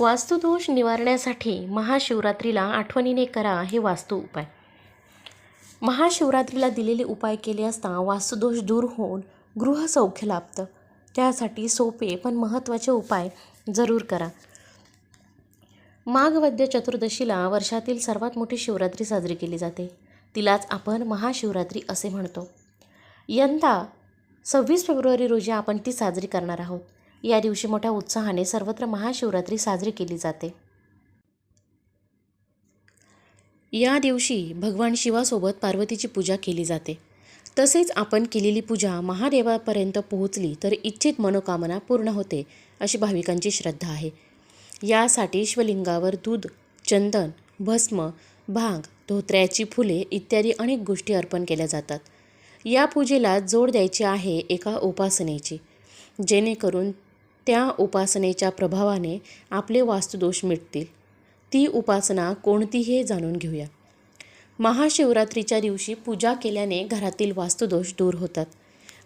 वास्तुदोष निवारण्यासाठी महाशिवरात्रीला आठवणीने करा हे वास्तू उपाय. महाशिवरात्रीला दिलेले उपाय केले असता वास्तुदोष दूर होऊन गृहसौख्य लाभतं. त्यासाठी सोपे पण महत्त्वाचे उपाय जरूर करा. माघवद्य चतुर्दशीला वर्षातील सर्वात मोठी शिवरात्री साजरी केली जाते. तिलाच आपण महाशिवरात्री असे म्हणतो. यंदा सव्वीस फेब्रुवारी रोजी आपण ती साजरी करणार आहोत. या दिवशी मोठ्या उत्साहाने सर्वत्र महाशिवरात्री साजरी केली जाते. या दिवशी भगवान शिवासोबत पार्वतीची पूजा केली जाते. तसेच आपण केलेली पूजा महादेवापर्यंत पोहोचली तर इच्छित मनोकामना पूर्ण होते अशी भाविकांची श्रद्धा आहे. यासाठी शिवलिंगावर दूध चंदन भस्म भांग धोत्र्याची फुले इत्यादी अनेक गोष्टी अर्पण केल्या जातात. या पूजेला जोड द्यायची आहे एका उपासनेची. जेणेकरून त्या उपासनेच्या प्रभावाने आपले वास्तुदोष मिटतील. ती उपासना कोणती हे जाणून घेऊया. महाशिवरात्रीच्या दिवशी पूजा केल्याने घरातील वास्तुदोष दूर होतात.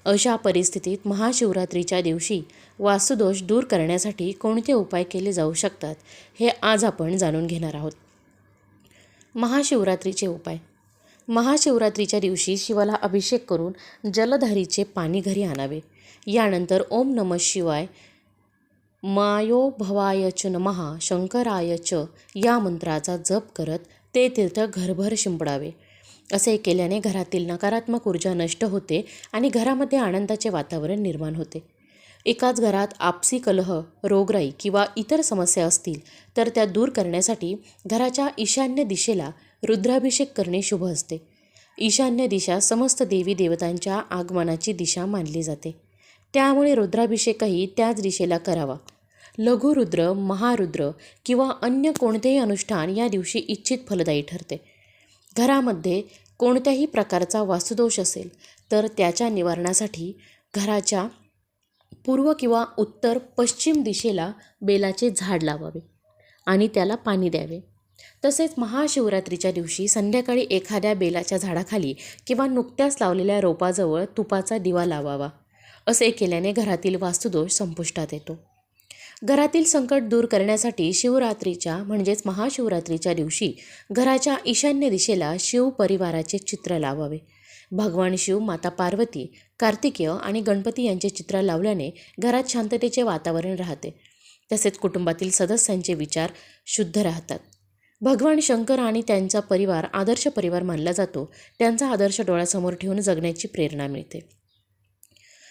अशा परिस्थितीत महाशिवरात्रीच्या दिवशी वास्तुदोष दूर करण्यासाठी कोणते उपाय केले जाऊ शकतात हे आज आपण जाणून घेणार आहोत. महाशिवरात्रीचे उपाय. महाशिवरात्रीच्या दिवशी शिवाला अभिषेक करून जलधारीचे पाणी घरी आणावे. यानंतर ओम नम शिवाय मायो भवाय च नमः शंकराय च या मंत्राचा जप करत ते तीर्थ घरभर शिंपडावे. असे केल्याने घरातील नकारात्मक ऊर्जा नष्ट होते आणि घरामध्ये आनंदाचे वातावरण निर्माण होते. एकाच घरात आपसी कलह रोगराई किंवा इतर समस्या असतील तर त्या दूर करण्यासाठी घराच्या ईशान्य दिशेला रुद्राभिषेक करणे शुभ असते. ईशान्य दिशा समस्त देवी देवतांच्या आगमनाची दिशा मानली जाते. त्यामुळे रुद्राभिषेकही त्याच दिशेला करावा. लघुरुद्र महारुद्र किंवा अन्य कोणतेही अनुष्ठान या दिवशी इच्छित फलदायी ठरते. घरामध्ये कोणत्याही प्रकारचा वास्तुदोष असेल तर त्याच्या निवारणासाठी घराच्या पूर्व किंवा उत्तर पश्चिम दिशेला बेलाचे झाड लावावे आणि त्याला पाणी द्यावे. तसेच महाशिवरात्रीच्या दिवशी संध्याकाळी एखाद्या बेलाच्या झाडाखाली किंवा नुकत्याच लावलेल्या रोपाजवळ तुपाचा दिवा लावावा. असे केल्याने घरातील वास्तुदोष संपुष्टात येतो. घरातील संकट दूर करण्यासाठी शिवरात्रीच्या म्हणजेच महाशिवरात्रीच्या दिवशी घराच्या ईशान्य दिशेला शिव परिवाराचे चित्र लावावे. भगवान शिव माता पार्वती कार्तिकेय आणि गणपती यांचे चित्र लावल्याने घरात शांततेचे वातावरण राहते. तसेच कुटुंबातील सदस्यांचे विचार शुद्ध राहतात. भगवान शंकर आणि त्यांचा परिवार आदर्श परिवार मानला जातो. त्यांचा आदर्श डोळ्यासमोर ठेवून जगण्याची प्रेरणा मिळते.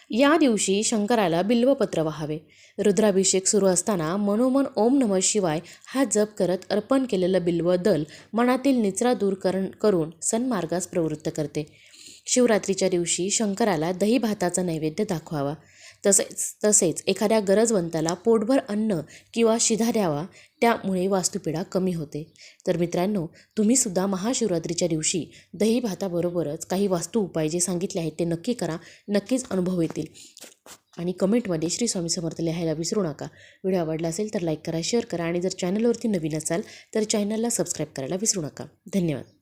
या दिवशी शंकराला बिल्वपत्र व्हावे. रुद्राभिषेक सुरू असताना मनोमन ओम नम शिवाय हा जप करत अर्पण केलेलं बिल्व दल मनातील निचरा दूर करण करून सन्मार्गास प्रवृत्त करते. शिवरात्रीच्या दिवशी शंकराला दही भाताचा नैवेद्य दाखवावा. तसेच तसेच एखाद्या गरजवंताला पोटभर अन्न किंवा शिधा द्यावा त्यामुळे वास्तुपिढा कमी होते. तर मित्रांनो तुम्हीसुद्धा महाशिवरात्रीच्या दिवशी दही भाताबरोबरच काही वास्तू उपाय जे सांगितले आहेत ते नक्की करा नक्कीच अनुभव येतील. आणि कमेंटमध्ये श्री स्वामी समर्थ लिहायला विसरू नका. व्हिडिओ आवडला असेल तर लाईक करा शेअर करा आणि जर चॅनलवरती नवीन असाल तर चॅनलला सबस्क्राईब करायला विसरू नका. धन्यवाद.